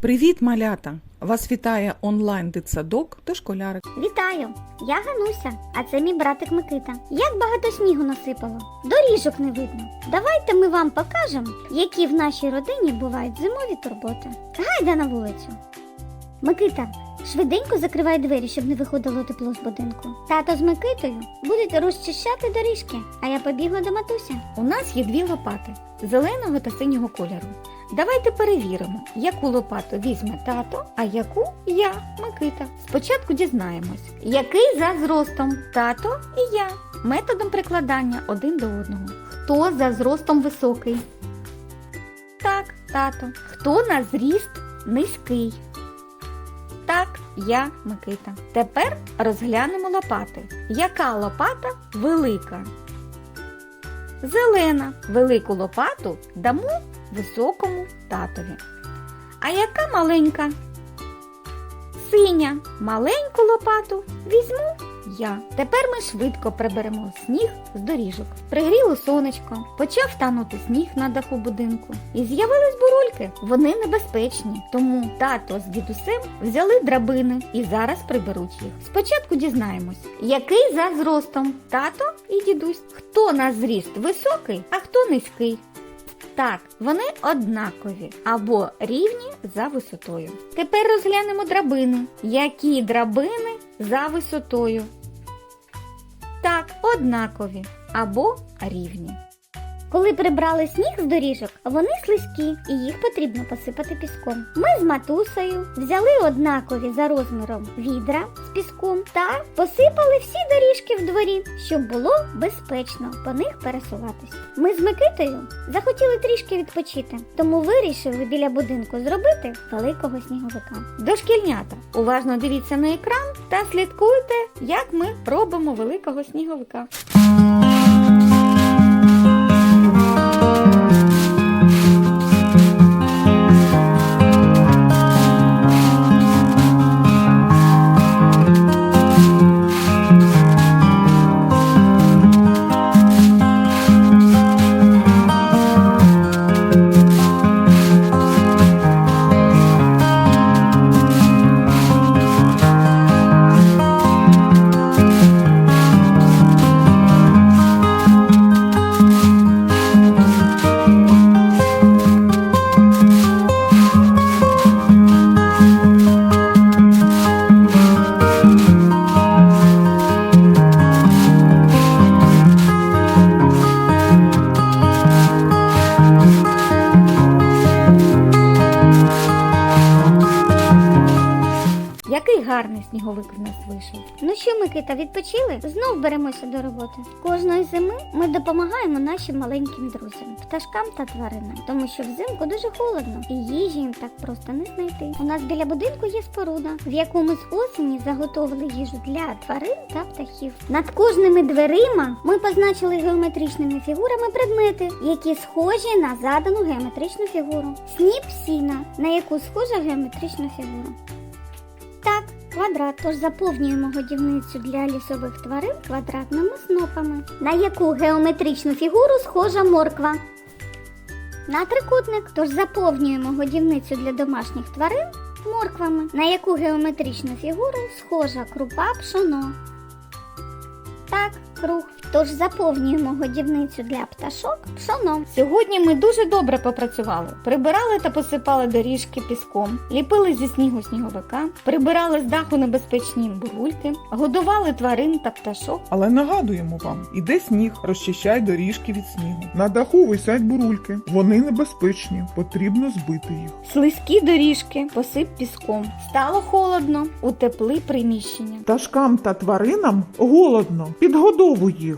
Привіт, малята! Вас вітає онлайн дитсадок та школярик. Вітаю! Я Гануся, а це мій братик Микита. Як багато снігу насипало, доріжок не видно. Давайте ми вам покажемо, які в нашій родині бувають зимові турботи. Гайда на вулицю. Микита, швиденько закривай двері, щоб не виходило тепло з будинку. Тато з Микитою будуть розчищати доріжки, а я побігла до матуся. У нас є дві лопати зеленого та синього кольору. Давайте перевіримо, яку лопату візьме тато, а яку я, Микита. Спочатку дізнаємось, який за зростом тато і я. Методом прикладання один до одного. Хто за зростом високий? Так, тато. Хто на зріст низький? Так, я, Микита. Тепер розглянемо лопати. Яка лопата велика? Зелена велику лопату дамо високому татові. А яка маленька? Синя маленьку лопату візьму я. Тепер ми швидко приберемо сніг з доріжок. Пригріло сонечко, почав танути сніг на даху будинку. І з'явились бурульки. Вони небезпечні. Тому тато з дідусем взяли драбини і зараз приберуть їх. Спочатку дізнаємось, який за зростом тато і дідусь. Хто на зріст високий, а хто низький. Так, вони однакові або рівні за висотою. Тепер розглянемо драбини. Які драбини за висотою? Так, однакові або рівні. Коли прибрали сніг з доріжок, вони слизькі і їх потрібно посипати піском. Ми з матусею взяли однакові за розміром відра з піском та посипали всі доріжки в дворі, щоб було безпечно по них пересуватись. Ми з Микитою захотіли трішки відпочити, тому вирішили біля будинку зробити великого сніговика. Дошкільнята, уважно дивіться на екран та слідкуйте, як ми робимо великого сніговика. Який гарний сніговик в нас вийшов. Ну що, Микита, відпочили? Знов беремося до роботи. Кожної зими ми допомагаємо нашим маленьким друзям, пташкам та тваринам, тому що взимку дуже холодно і їжі їм так просто не знайти. У нас біля будинку є споруда, в яку ми з осені заготовили їжу для тварин та птахів. Над кожними дверима ми позначили геометричними фігурами предмети, які схожі на задану геометричну фігуру. Сніп сіна, на яку схожа геометрична фігура. Так, квадрат. Тож заповнюємо годівницю для лісових тварин квадратними снопами. На яку геометричну фігуру схожа морква? На трикутник. Тож заповнюємо годівницю для домашніх тварин морквами. На яку геометричну фігуру схожа крупа пшоно? Так, круг. Тож заповнюємо годівницю для пташок пшоном. Сьогодні ми дуже добре попрацювали. Прибирали та посипали доріжки піском, ліпили зі снігу сніговика, прибирали з даху небезпечні бурульки, годували тварин та пташок. Але нагадуємо вам, іде сніг, розчищай доріжки від снігу. На даху висять бурульки. Вони небезпечні, потрібно збити їх. Слизькі доріжки посип піском. Стало холодно, утепли приміщення. Пташкам та тваринам голодно, підгодовуй їх.